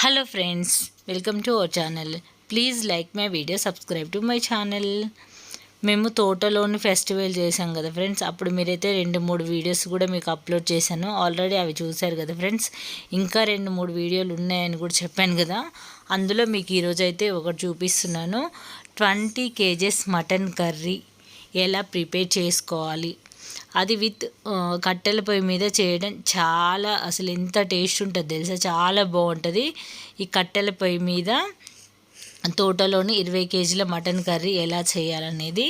Hello friends welcome to our channel please like my video subscribe to my channel మేము తోటలోని festival చేసాం కదా friends అప్పుడు మీరైతే రెండు మూడు వీడియోస్ కూడా మీకు అప్లోడ్ చేశాను. ఆల్రెడీ అవి చూశారు కదా ఫ్రెండ్స్ ఇంకా రెండు మూడు వీడియోలు ఉన్నాయని కూడా చెప్పాను కదా. అందులో మీకు ఈరోజు అయితే ఒకటి చూపిస్తున్నాను. ట్వంటీ కేజెస్ మటన్ కర్రీ ఎలా ప్రిపేర్ చేసుకోవాలి? అది విత్ కట్టెల పొయ్యి మీద చేయడం చాలా అసలు ఎంత టేస్ట్ ఉంటుంది తెలుసా? చాలా బాగుంటుంది. ఈ కట్టెల పొయ్యి మీద తోటలోని ఇరవై కేజీల మటన్ కర్రీ ఎలా చేయాలనేది.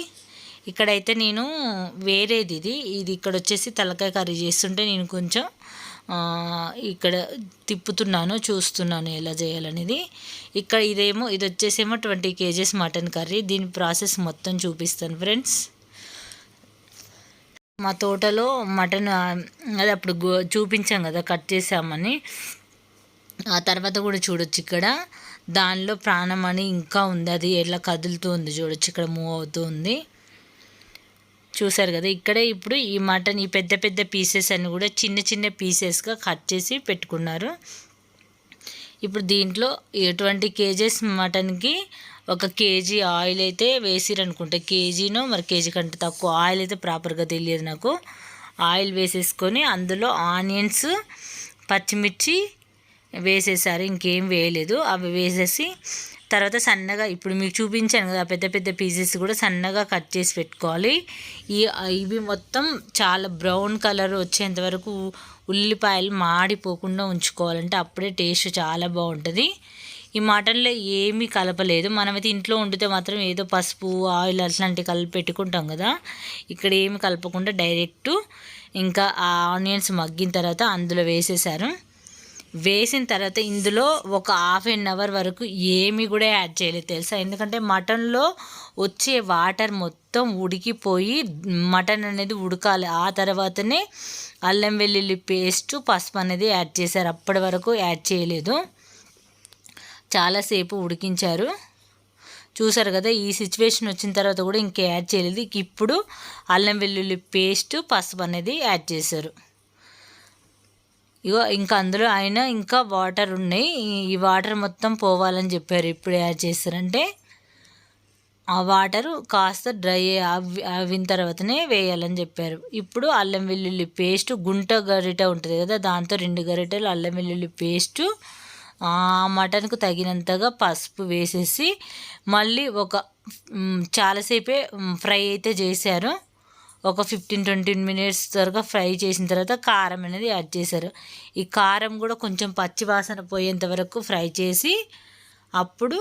ఇక్కడైతే నేను వేరేది ఇది. ఇది ఇక్కడ వచ్చేసి తలకాయ కర్రీ చేస్తుంటే నేను కొంచెం ఇక్కడ తిప్పుతున్నాను చూస్తున్నాను ఎలా చేయాలనేది. ఇక్కడ ఇదేమో ఇది వచ్చేసేమో ట్వంటీ కేజీస్ మటన్ కర్రీ. దీని ప్రాసెస్ మొత్తం చూపిస్తాను ఫ్రెండ్స్. మా తోటలో మటన్ అది అప్పుడు చూపించాం కదా కట్ చేసామని ఆ తర్వాత కూడా చూడొచ్చు ఇక్కడ. దానిలో ప్రాణం అని ఇంకా ఉంది. అది ఎలా కదులుతూ ఉంది చూడొచ్చు. ఇక్కడ మూవ్ అవుతూ ఉంది. చూసారు కదా ఇక్కడే ఇప్పుడు ఈ మటన్ ఈ పెద్ద పెద్ద పీసెస్ అన్ని కూడా చిన్న చిన్న పీసెస్గా కట్ చేసి పెట్టుకున్నారు. ఇప్పుడు దీంట్లో ఎటువంటి కేజెస్ మటన్కి ఒక కేజీ ఆయిల్ అయితే వేసిరనుకుంటే. కేజీనో మరి కేజీ కంటే తక్కువ ఆయిల్ అయితే ప్రాపర్గా తెలియదు నాకు. ఆయిల్ వేసేసుకొని అందులో ఆనియన్స్ పచ్చిమిర్చి వేసేసారు. ఇంకేం వేయలేదు. అవి వేసేసి తర్వాత సన్నగా ఇప్పుడు మీకు చూపించాను కదా పెద్ద పెద్ద పీసెస్ కూడా సన్నగా కట్ చేసి పెట్టుకోవాలి. ఈ ఇవి మొత్తం చాలా బ్రౌన్ కలర్ వచ్చేంత వరకు ఉల్లిపాయలు మాడిపోకుండా ఉంచుకోవాలంటే అప్పుడే టేస్ట్ చాలా బాగుంటుంది. ఈ మటన్లో ఏమీ కలపలేదు. మనమైతే ఇంట్లో వండితే మాత్రం ఏదో పసుపు ఆయిల్ అట్లాంటివి కలిపి పెట్టుకుంటాం కదా. ఇక్కడ ఏమి కలపకుండా డైరెక్ట్ ఇంకా ఆ ఆనియన్స్ మగ్గిన తర్వాత అందులో వేసేసారు. వేసిన తర్వాత ఇందులో ఒక హాఫ్ అన్ అవర్ వరకు ఏమి కూడా యాడ్ చేయలేదు తెలుసా? ఎందుకంటే మటన్లో వచ్చే వాటర్ మొత్తం ఉడికిపోయి మటన్ అనేది ఉడకాలి. ఆ తర్వాతనే అల్లం వెల్లుల్లి పేస్ట్ పసుపు అనేది యాడ్ చేశారు. అప్పటి వరకు యాడ్ చేయలేదు. చాలాసేపు ఉడికించారు. చూసారు కదా ఈ సిచ్యువేషన్ వచ్చిన తర్వాత కూడా ఇంకా యాడ్ చేయలేదు. ఇప్పుడు అల్లం వెల్లుల్లి పేస్ట్ పసుపు అనేది యాడ్ చేశారు. ఇగో ఇంకా అందులో ఆయన ఇంకా వాటర్ ఉన్నాయి. ఈ వాటర్ మొత్తం పోవాలని చెప్పారు ఇప్పుడు యాడ్ చేస్తారంటే ఆ వాటర్ కాస్త డ్రై అవిన తర్వాతనే వేయాలని చెప్పారు. ఇప్పుడు అల్లం వెల్లుల్లి పేస్ట్ గుంట గరిట ఉంటుంది కదా దాంతో రెండు గరిటెలు అల్లం వెల్లుల్లి పేస్టు మటన్కు తగినంతగా పసుపు వేసేసి మళ్ళీ ఒక చాలాసేపే ఫ్రై అయితే చేశారు. ఒక ఫిఫ్టీన్ ట్వంటీ మినిట్స్ వరకు ఫ్రై చేసిన తర్వాత కారం అనేది యాడ్ చేశారు. ఈ కారం కూడా కొంచెం పచ్చి వాసన పోయేంత వరకు ఫ్రై చేసి అప్పుడు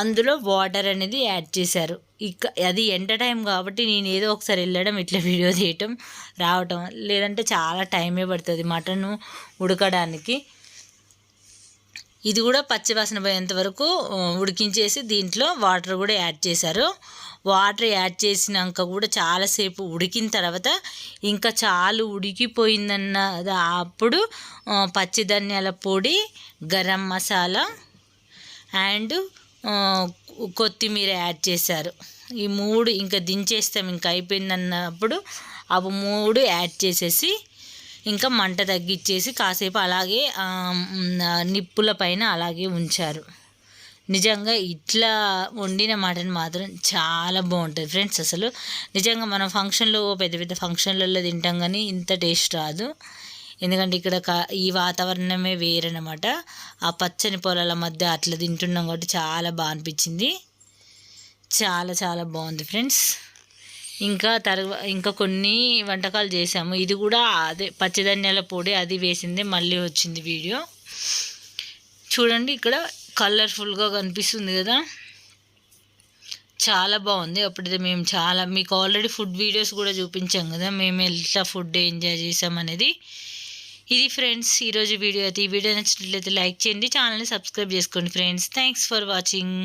అందులో వాటర్ అనేది యాడ్ చేశారు. ఇక అది ఎంట టైం కాబట్టి నేను ఏదో ఒకసారి వెళ్ళడం ఇట్లా వీడియో తీయటం రావటం లేదంటే చాలా టైమే పడుతుంది మటన్ ఉడకడానికి. ఇది కూడా పచ్చివాసన పోయేంత వరకు ఉడికించేసి దీంట్లో వాటర్ కూడా యాడ్ చేశారు. వాటర్ యాడ్ చేసినాక కూడా చాలాసేపు ఉడికిన తర్వాత ఇంకా చాలు ఉడికిపోయిందన్న అప్పుడు పచ్చి ధనియాల పొడి గరం మసాలా అండ్ కొత్తిమీర యాడ్ చేశారు. ఈ మూడు ఇంకా దించేస్తాం ఇంకా అయిపోయిందన్నప్పుడు అవి మూడు యాడ్ చేసేసి ఇంకా మంట తగ్గించేసి కాసేపు అలాగే నిప్పుల పైన అలాగే ఉంచారు. నిజంగా ఇట్లా వండిన మటన్ మాత్రం చాలా బాగుంటుంది ఫ్రెండ్స్ అసలు. నిజంగా మనం ఫంక్షన్లో పెద్ద పెద్ద ఫంక్షన్లలో తింటాం కానీ ఇంత టేస్ట్ రాదు. ఎందుకంటే ఇక్కడ ఈ వాతావరణమే వేరనమాట ఆ పచ్చని పొలాల మధ్య అట్లా తింటున్నాం కాబట్టి చాలా బాగా అనిపించింది. చాలా చాలా బాగుంది ఫ్రెండ్స్. ఇంకా తర్వా ఇంకా కొన్ని వంటకాలు చేసాము ఇది కూడా అదే పచ్చిధన్యాల పొడి అది వేసిందే మళ్ళీ వచ్చింది వీడియో. చూడండి ఇక్కడ కలర్ఫుల్గా కనిపిస్తుంది కదా. చాలా బాగుంది. అప్పుడైతే మేము చాలా మీకు ఆల్రెడీ ఫుడ్ వీడియోస్ కూడా చూపించాం కదా. మేము ఎట్లా ఫుడ్ ఎంజాయ్ చేసామనేది ఇది ఫ్రెండ్స్ ఈరోజు వీడియో అయితే. ఈ వీడియో నచ్చినట్లయితే లైక్ చేయండి ఛానల్ని సబ్స్క్రైబ్ చేసుకోండి ఫ్రెండ్స్. Thanks for watching.